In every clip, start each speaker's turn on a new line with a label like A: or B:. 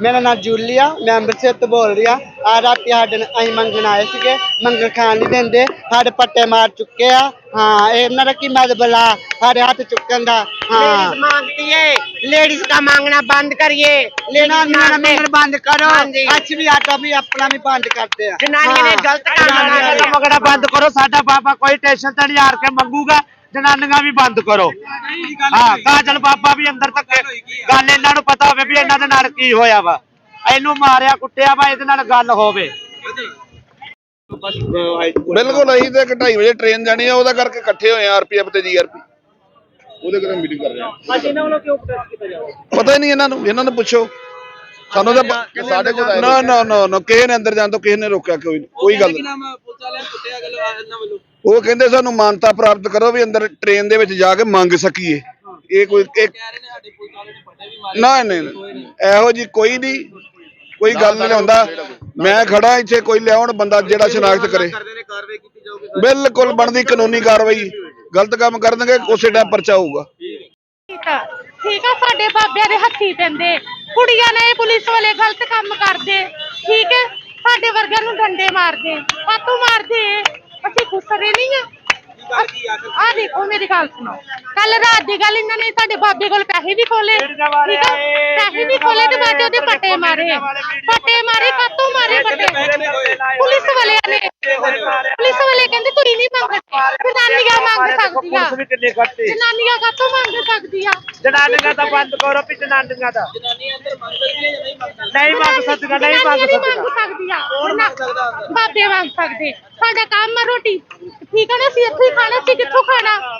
A: ਮੇਰਾ ਨਾਮ ਜੂਲੀਆ ਮੈਂ ਅੰਮ੍ਰਿਤਸਰ ਤੋਂ ਬੋਲ ਰਹੀ ਆ ਆ ਰਾਤੀ ਸਾਡੇ ਨਾਲ ਅਸੀਂ ਮੰਗਣ ਆਏ ਸੀਗੇ ਮੰਗਣ ਖਾਣ ਨਹੀਂ ਦਿੰਦੇ। ਸਾਡੇ ਪੱਟੇ ਮਾਰ ਚੁੱਕੇ ਆ। ਹਾਂ ਇਹਨਾਂ ਦਾ ਕੀ ਮਦਬਲਾ ਸਾਡੇ ਹੱਥ ਚੁੱਕਣ ਦਾ। ਹਾਂ।
B: ਮੰਗਦੀ ਏ ਲੇਡੀਜ਼ ਦਾ ਮੰਗਣਾ ਬੰਦ ਕਰੀਏ।
A: ਲੈਣਾ
B: ਨਾ
A: ਮੰਗਣ ਬੰਦ ਕਰੋ।
B: ਹਾਂਜੀ।
A: ਵੀ ਆਟਾ ਵੀ ਆਪਣਾ ਵੀ ਬੰਦ ਕਰਦੇ ਆ।
B: ਜਨਾਨੀਆਂ ਨੇ ਗਲਤ ਕੰਮ
A: ਨਾ ਕਰੋ
C: ਮਗੜਾ ਬੰਦ ਕਰੋ। ਸਾਡਾ ਬਾਬਾ ਕੋਈ ਟੈਨਸ਼ਨ ਤਾਂ ਨਹੀਂ ਹਾਰ ਕੇ ਮੰਗੂਗਾ। ਜਨਾਨੀਆਂ ਵੀ ਬੰਦ ਕਰੋ। ਹਾਂ ਕਾਜਲ ਬਾਬਾ ਵੀ ਅੰਦਰ ਤੱਕ ਗੱਲ ਇਹਨਾਂ ਨੂੰ ਪਤਾ ਹੋਵੇ ਵੀ ਇਹਨਾਂ ਦੇ ਨਾਲ ਕੀ ਹੋਇਆ ਵਾ। ਇਹਨੂੰ ਮਾਰਿਆ ਕੁੱਟਿਆ ਵਾ ਇਹਦੇ ਨਾਲ ਗੱਲ ਹੋਵੇ।
D: ਬਿਲਕੁਲ ਅਸੀਂ ਤੇ 2:30 ਵਜੇ ਟ੍ਰੇਨ ਜਾਣੀ ਆ ਉਹਦਾ ਕਰਕੇ ਇਕੱਠੇ ਹੋਏ ਆ ਆਰਪੀਐਫ ਤੇ ਜੀਆਰਪੀ ਉਹਦੇ ਕਰਕੇ ਮੀਟਿੰਗ ਕਰ ਰਹੇ ਆ। ਅੱਜ ਇਹਨਾਂ ਵੱਲੋਂ ਕਿਉਂ ਪ੍ਰੋਟੈਸਟ ਕੀਤਾ ਜਾ ਰਿਹਾ? ਪਤਾ ਹੀ ਨਹੀਂ ਇਹਨਾਂ ਨੂੰ ਇਹਨਾਂ ਨੂੰ ਪੁੱਛੋ। ਸਾਨੂੰ ਤਾਂ ਸਾਡੇ ਕੋਲ ਨਾ ਨਾ ਨਾ ਨਾ ਕਿਸੇ ਨੇ ਅੰਦਰ ਜਾਣ ਤੋਂ ਕਿਸੇ ਨੇ ਰੋਕਿਆ ਕੋਈ ਕੋਈ ਗੱਲ ਨਹੀਂ। ਉਹ ਕਹਿੰਦੇ ਸਾਨੂੰ ਮਾਨਤਾ ਪ੍ਰਾਪਤ ਕਰੋ ਵੀ ਅੰਦਰ ਟ੍ਰੇਨ ਦੇ ਵਿੱਚ ਜਾ ਕੇ ਮੰਗ ਸਕੀਏ। ਇਹ ਕੋਈ ਇੱਕ ਨਾ ਨਹੀਂ ਇਹੋ ਜੀ ਕੋਈ ਨਹੀਂ। ਕੋਈ ਗੱਲ ਨਹੀਂ ਹੁੰਦਾ ਮੈਂ ਖੜਾ ਇੱਥੇ, ਕੋਈ ਲਿਆਉਣ ਬੰਦਾ ਜਿਹੜਾ ਸ਼ਨਾਖਤ ਕਰੇ। ਬਿਲਕੁਲ ਬਣਦੀ ਕਾਨੂੰਨੀ ਕਾਰਵਾਈ। ਗਲਤ ਕੰਮ ਕਰਨਗੇ, ਉਸੇ ਟਾਈਮ ਪਰਚਾ ਹੋਊਗਾ।
E: ਠੀਕ ਆ। ਠੀਕ ਆ, ਸਾਡੇ ਬਾਬਿਆਂ ਦੇ ਹੱਥੀ ਪੈਂਦੇ। ਕੁੜੀਆਂ ਨੇ ਪੁਲਿਸ ਵਾਲੇ ਗਲਤ ਕੰਮ ਕਰਦੇ। ਠੀਕ ਹੈ, ਸਾਡੇ ਵਰਗਿਆਂ ਨੂੰ ਡੰਡੇ ਮਾਰਦੇ। ਪਾਤੂ ਮਾਰਦੇ। ਅਸੀਂ ਖੁਸਰੇ ਨਹੀਂ ਆ। ਆ? ਦੇਖੋ ਮੇਰੀ ਗੱਲ ਸੁਣੋ। ਕੱਲ ਰਾਤ ਦੀ ਗੱਲ ਇਹਨਾਂ ਨੇ ਸਾਡੇ ਬਾਬੇ ਕੋਲ ਪੈਸੇ ਵੀ ਖੋਲੇ ਠੀਕ ਆ? ਪੈਸੇ ਵੀ ਖੋਲੇ ਤੇ ਬਾਅਦ 'ਚ ਉਹਦੇ ਪੱਟੇ ਮਾਰੇ। ਪੱਟੇ ਮਾਰੇ ਕਾਤੋਂ ਮਾਰੇ ਪੱਟੇ ਪੁਲਿਸ ਵਾਲਿਆਂ ਨੇ। ਪੁਲਿਸ ਵਾਲੇ ਕਹਿੰਦੇ ਤੁਸੀਂ ਨਹੀਂ ਮੰਗਦੇ ਜਨਾਨੀਆਂ ਮੰਗ ਸਕਦੀਆਂ
C: ਪੁਲਿਸ ਵੀ ਕਿੰਨੇ ਖੱਟੇ।
E: ਜਨਾਨੀਆਂ ਕਾਤੋਂ ਮੰਗ ਸਕਦੀਆਂ
C: ਜਨਾਨੀਆਂ ਦਾ ਬੰਦ ਕਰੋ ਵੀ ਜਨਾਨੀਆਂ ਦਾ। ਨਹੀਂ ਮੰਗ ਸਕਦੀਆਂ? ਨਹੀਂ ਮੰਗ
E: ਜਨਾਨੀਆਂ ਨਹੀਂ
C: ਸਕਦੀਆਂ।
E: ਮੰਗ ਸਕਦੀਆਂ ਜਨਾ- ਬਾਬੇ ਮੰਗ ਸਕਦੇ। ਸਾਡਾ ਕੰਮ ਆ ਰੋਟੀ। ਠੀਕ ਹੈ ਨਾ ਅਸੀਂ ਇੱਥੇ ਹੀ ਖਾਣਾ ਸੀ ਕਿੱਥੋਂ ਖਾਣਾ?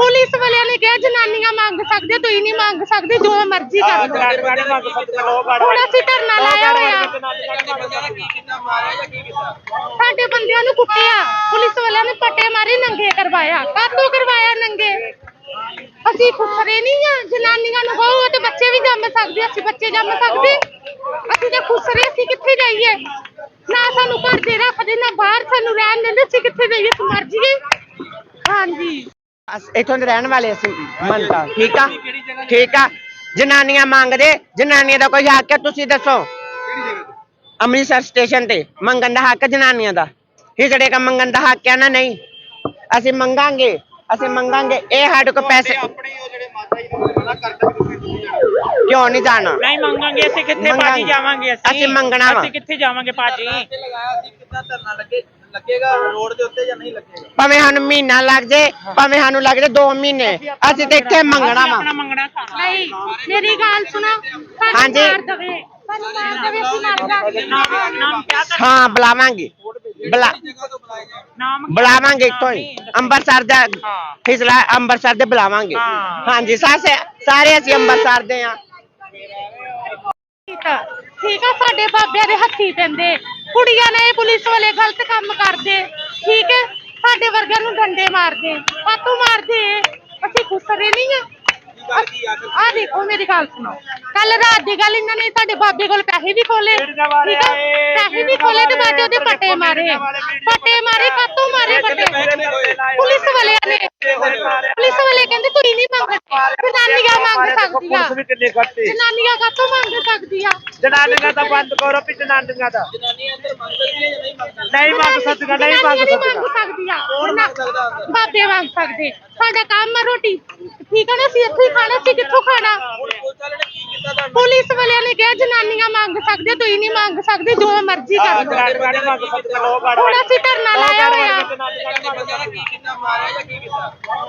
E: ਪੁਲਿਸ ਵਾਲਿਆਂ ਨੇ ਕਿਹਾ ਜਨਾਨੀਆਂ ਮੰਗ ਸਕਦੇ ਤੁਸੀਂ ਨਹੀਂ ਮੰਗ ਸਕਦੇ ਜੋ ਮਰਜ਼ੀ ਕਰ ਲਓ। ਹੁਣ ਅਸੀਂ ਧਰਨਾ ਲਾਇਆ ਹੋਇਆ। ਸਾਡੇ ਬੰਦਿਆਂ ਨੂੰ ਕੁੱਟਿਆ। ਪੁਲਿਸ ਵਾਲਿਆਂ ਨੇ ਪੱਟੇ ਮਾਰੇ ਨੰਗੇ ਕਰਵਾਇਆ। ਕਾਤੋਂ ਕਰਵਾਇਆ ਨੰਗੇ? ਅਸੀਂ ਖੁਸਰੇ ਨਹੀਂ ਆ। ਜਨਾਨੀਆਂ ਨੂੰ ਕਹੋ ਤੇ ਬੱਚੇ ਵੀ ਜੰਮ ਸਕਦੇ ਅਸੀਂ ਬੱਚੇ ਜੰਮ ਸਕਦੇ। ਅਸੀਂ ਤਾਂ ਖੁਸਰੇ ਅਸੀਂ ਕਿੱਥੇ ਜਾਈਏ? ਨਾ ਸਾਨੂੰ ਘਰ ਦੇ ਰੱਖਦੇ ਨਾ ਬਾਹਰ ਸਾਨੂੰ ਰਹਿਣ ਦਿੰਦੇ ਅਸੀਂ ਕਿੱਥੇ ਜਾਈਏ? ਅਸੀਂ ਮਰ ਜਾਈਏ। ਹਾਂਜੀ।
B: ਅਸ- ਇੱਥੋਂ ਦੇ ਰਹਿਣ ਵਾਲੇ ਅਸੀਂ ਮੰਨਤਾ ਠੀਕ ਆ? ਠੀਕ ਆ? ਜਨਾਨੀਆਂ ਮੰਗਦੇ ਜਨਾਨੀਆਂ ਦਾ ਕੋਈ ਹੱਕ ਹੈ ਤੁਸੀਂ ਦੱਸੋ? ਅੰਮ੍ਰਿਤਸਰ ਸਟੇਸ਼ਨ ਤੇ ਮੰਗਣ ਦਾ ਹੱਕ ਜਨਾਨੀਆਂ ਦਾ। ਹਿਜੜੇ ਕਾ ਮੰਗਣ ਦਾ ਹੱਕ ਹੈ ਨਾ ਨਹੀਂ? ਅਸੀਂ ਮੰਗਾਂਗੇ ਅਸੀਂ ਮੰਗਾਂਗੇ ਇਹ ਸਾਡੇ ਕੋਲ ਪੈਸੇ ਕਿਉਂ ਨਹੀਂ ਜਾਣਾ?
F: ਨਹੀਂ ਮੰਗਾਂਗੇ ਅਸੀਂ ਕਿੱਥੇ। ਭਾਜੀ ਜਾਵਾਂਗੇ ਅਸੀਂ?
B: ਅਸੀਂ ਮੰਗਣਾ ਵਾ।
F: ਅਸੀਂ ਕਿੱਥੇ ਜਾਵਾਂਗੇ ਭਾਜੀ?
B: ਭਾਵੇਂ ਸਾਨੂੰ ਮਹੀਨਾ ਲੱਗ ਜੇ ਭਾਵੇਂ ਸਾਨੂੰ ਲੱਗ ਜੇ 2 ਮਹੀਨੇ ਅਸੀਂ ਤੇ ਇੱਥੇ ਮੰਗਣਾ। ਵਾ।
F: ਆਪਣਾ ਮੰਗਣਾ ਖਾਣਾ।
E: ਨਹੀਂ ਮੇਰੀ ਗੱਲ ਸੁਣੋ। ਸਾਨੂੰ
B: ਹਾਂਜੀ।
E: ਮਾਰ ਦੇਵੇ। ਸਾਨੂੰ ਮਾਰ ਦੇਵੇ ਅਸੀਂ ਮਰ ਜਾਵਾਂਗੇ।
F: ਨਾਮ ਨਾਮ ਕਿਆ ਕਰ
B: ਹਾਂ ਬੁਲਾਵਾਂਗੇ। ਬੁਲਾ
F: ਨਾਮ ਕਿਆ
B: ਬੁਲਾਵਾਂਗੇ ਇੱਥੋਂ ਹੀ। ਅੰਮ੍ਰਿਤਸਰ ਦਾ। ਫਿਸਲਾ ਅੰਮ੍ਰਿਤਸਰ ਦੇ ਬੁਲਾਵਾਂਗੇ। ਹਾਂਜੀ ਸਾਰੇ ਸਾਰੇ ਅਸੀਂ ਅੰਮ੍ਰਿਤਸਰ ਦੇ ਆ
E: ਠੀਕ ਆ। ਠੀਕ ਆ ਸਾਡੇ ਬਾਬਿਆਂ ਦੇ ਹੱਥੀ ਪੈਂਦੇ। ਕੁੜੀਆਂ ਨੇ ਪੁਲਿਸ ਵਾਲੇ ਗਲਤ ਕੰਮ ਕਰਦੇ। ਠੀਕ ਹੈ ਸਾਡੇ ਵਰਗਿਆਂ ਨੂੰ ਡੰਡੇ ਮਾਰਦੇ। ਪਾਤੂ ਮਾਰਦੇ। ਅਸੀਂ ਖੁਸਰੇ ਨਹੀਂ ਆ। ਆ ਦੇਖੋ ਮੇਰੀ ਗੱਲ ਸੁਣੋ। ਕੱਲ ਰਾਤ ਦੀ ਗੱਲ ਇਹਨਾਂ ਨੇ ਸਾਡੇ ਬਾਬੇ ਕੋਲ ਪੈਸੇ ਵੀ ਖੋਲੇ ਪੈਸੇ ਵੀ ਖੋਲੇ ਤੇ ਬਾਅਦ ਉਹਦੇ ਪੱਟੇ ਮਾਰੇ। ਪੱਟੇ ਮਾਰੇ ਕਾਤੋਂ ਮਾਰੇ ਪੱਟੇ ਪੁਲਿਸ ਵਾਲਿਆਂ ਨੇ ਪੁਲਿਸ ਵਾਲੇ ਕਹਿੰਦੇ ਤੁਸੀਂ ਨਹੀਂ ਮੰਗਦੇ। ਜਨਾਨੀਆਂ ਮੰਗ ਸਕਦੀਆਂ
C: ਪੁਲਿਸ ਵੀ ਕਿੰਨੇ ਖੱਟੇ।
E: ਜਨਾਨੀਆਂ ਕਾਤੋਂ ਮੰਗ ਸਕਦੀਆਂ
C: ਜਨਾਨੀਆਂ ਦਾ ਬੰਦ ਕਰੋ ਵੀ ਜਨਾਨੀਆਂ ਦਾ। ਨਹੀਂ ਮੰਗ ਸਕਦੀਆਂ? ਨਹੀਂ ਮੰਗ
E: ਜਨਾਨੀਆਂ ਨਹੀਂ
C: ਸਕਦੀਆਂ।
E: ਮੰਗ ਸਕਦੀਆਂ। ਜਨਾ- ਬਾਬੇ ਮੰਗ ਸਕਦੇ। ਸਾਡਾ ਕੰਮ ਆ ਰੋਟੀ। ਠੀਕ ਹੈ ਨਾ ਅਸੀਂ ਇੱਥੇ ਹੀ ਖਾਣਾ ਸੀ ਕਿੱਥੋਂ ਖਾਣਾ? ਪੁਲਿਸ ਵਾਲਿਆਂ ਨੇ ਕਿਹਾ ਜਨਾਨੀਆਂ ਮੰਗ ਸਕਦੇ ਤੁਸੀਂ ਨਹੀਂ ਮੰਗ ਸਕਦੇ ਜੋ ਮਰਜ਼ੀ ਕਰ ਲਓ। ਹੁਣ ਅਸੀਂ ਧਰਨਾ ਲਾਇਆ ਹੋਇਆ।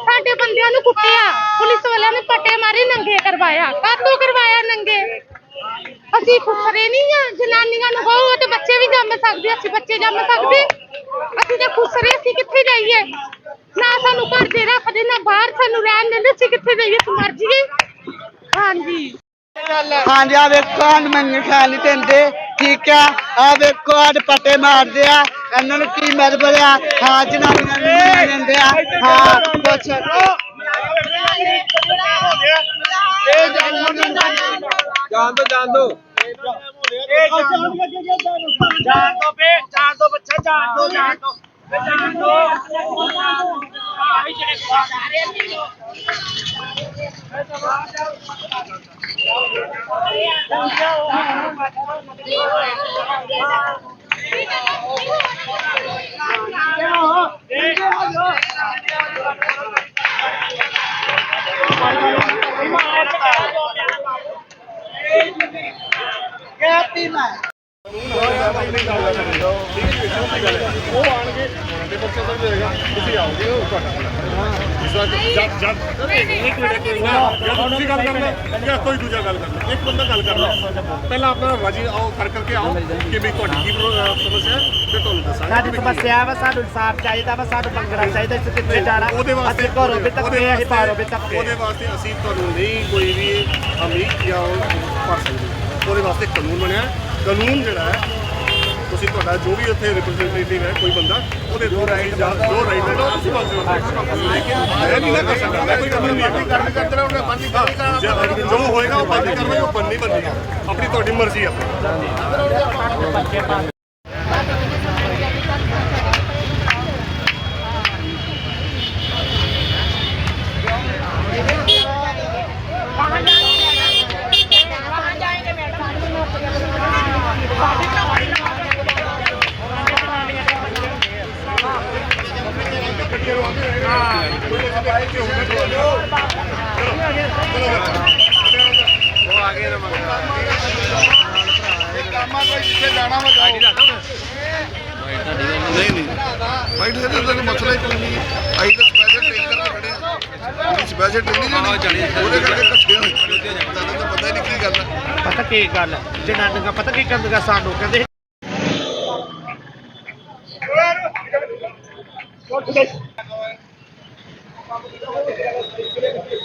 E: ਸਾਡੇ ਬੰਦਿਆਂ ਨੂੰ ਕੁੱਟਿਆ। ਪੁਲਿਸ ਵਾਲਿਆਂ ਨੇ ਪੱਟੇ ਮਾਰੇ ਨੰਗੇ ਕਰਵਾਇਆ। ਕਾਤੋਂ ਕਰਵਾਇਆ ਨੰਗੇ? ਅਸੀਂ ਖੁਸਰੇ ਨਹੀਂ ਆ। ਜਨਾਨੀਆਂ ਨੂੰ ਕਹੋ ਤੇ ਬੱਚੇ ਵੀ ਜੰਮ ਸਕਦੇ ਅਸੀਂ ਬੱਚੇ ਜੰਮ ਸਕਦੇ। ਅਸੀਂ ਤਾਂ ਖੁਸਰੇ ਅਸੀਂ ਕਿੱਥੇ ਜਾਈਏ? ਨਾ ਸਾਨੂੰ ਘਰ ਦੇ ਰੱਖਦੇ ਨਾ ਬਾਹਰ ਸਾਨੂੰ ਰਹਿਣ ਦਿੰਦੇ ਅਸੀਂ ਕਿੱਥੇ ਜਾਈਏ? ਅਸੀਂ ਮਰ ਜਾਈਏ। ਹਾਂਜੀ।
A: ਹਾਂਜੀ ਆ ਵੇਖੋ ਹਨ ਮੈਨੂੰ ਖਾਲੀ ਦਿੰਦੇ। ਠੀਕ ਆ ਆ ਵੇਖੋ ਆ ਪੱਟੇ ਮਾਰਦੇ ਆ। ਇਹਨਾਂ ਨੂੰ ਕੀ ਮਤਲਬ ਆ ਹਾਂ ਜਨਾਬ ਨੂੰ ਦਿੰਦੇ ਆ? ਹਾਂ, ਕੁਛ। Happy life.
G: ਤੁਸੀਂ ਗੱਲ ਜਾਂ ਕੋਈ ਦੂਜਾ ਗੱਲ ਕਰਨਾ ਇੱਕ ਬੰਦਾ ਗੱਲ ਕਰਨਾ ਪਹਿਲਾਂ ਆਪਣਾ ਰਾਜੀ ਆਓ ਕਰ ਕਰਕੇ ਆਓ ਕਿ ਵੀ ਤੁਹਾਡੀ ਕੀ ਪ੍ਰੋ- ਅਹ ਸਮੱਸਿਆ ਹੈ ਤੇ ਤੁਹਾਨੂੰ ਦੱਸਾਂਗੇ
C: ਸਾਡੀ
G: ਵੀ ਕੀ-
C: ਸਮੱਸਿਆ ਵਾ ਸਾਨੂੰ ਇਨਸਾਫ ਚਾਹੀਦਾ ਵਾ ਸਾਨੂੰ ਮੰਗਣਾ ਚਾਹੀਦਾ ਇਸ ਕਿੱਥੇ ਜਾਣਾ?
G: ਉਹਦੇ ਵਾਸਤੇ
C: ਅਸੀਂ ਘਰੋਂ ਵੀ ਤੱਕ
G: ਉਹਦੇ
C: ਅਸੀਂ
G: ਵਾਸਤੇ-
C: ਬਾਹਰੋਂ ਵੀ ਤੱਕ
G: ਉਹਦੇ ਵਾਸਤੇ ਅਸੀਂ ਤੁਹਾਨੂੰ ਨਹੀਂ ਕੋਈ ਵੀ ਅਮੀਰ ਜਾਂ ਸਕਦੇ। ਉਹਦੇ ਵਾਸਤੇ ਕਾਨੂੰਨ ਬਣਿਆ। ਕਾਨੂੰਨ ਜਿਹੜਾ ਹੈ ਤੁਸੀਂ ਤੁਹਾਡਾ ਜੋ ਵੀ ਉੱਥੇ ਰਿਪਰੈਜ਼ੈਂਟੇਟਿਵ ਹੈ ਕੋਈ ਬੰਦਾ ਉਹਦੇ ਦੋ ਰਾਈਟ ਜਾਂ ਦੋ ਰਾਈਟ ਹੈ ਤੁਸੀਂ ਮੰਗ ਸਕਦੇ ਹੋ। ਲੇਕਿਨ ਮੈਂ ਨਹੀਂ ਨਾ ਕਰ ਸਕਦਾ ਮੈਂ ਕੋਈ ਕੰਮ ਨਹੀਂ ਕਰਨ ਕਰਦੇ ਉਹਨੇ ਬੰਦ ਹੀ ਕਰਨਾ। ਜੋ ਹੋਏਗਾ ਉਹ ਬੰਦ ਕਰਨਾ ਉਹ ਬੰਦ ਨਹੀਂ ਬੰਦੀ ਆਪਣੀ ਤੁਹਾਡੀ ਮਰਜ਼ੀ ਹੈ ਜਾਣਾ ਵਾ ਜਾਓ।
D: ਨਹੀਂ ਨਹੀਂ। ਵਾਈਟ ਹੈ ਤਾਂ ਤੈਨੂੰ ਮਸਲਾ ਹੀ ਕੋਈ ਨਹੀਂ। ਆਈ ਤਾਂ ਸਪੈਸ਼ਲ ਟ੍ਰੇਨ ਕਰਕੇ ਖੜੇ ਆ। ਉਹਦੀ ਸਪੈਸ਼ਲ ਟ੍ਰੇਨ ਨਹੀਂ ਜਾਣੀ ਉਹਦੇ ਕਰਕੇ ਕੱਟੇ ਹੋਏ। ਤੁਹਾਨੂੰ ਤਾਂ ਪਤਾ ਹੀ ਨਹੀਂ ਕੀ ਗੱਲ ਹੈ
C: ਪਤਾ ਕੀ ਗੱਲ ਜਨਾਨੀਆਂ ਪਤਾ ਕੀ ਕਰਦਗਾ ਸਾਨੂੰ? ਕਹਿੰਦੇ Thank you.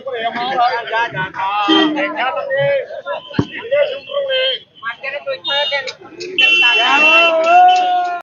C: પ્રેમાળા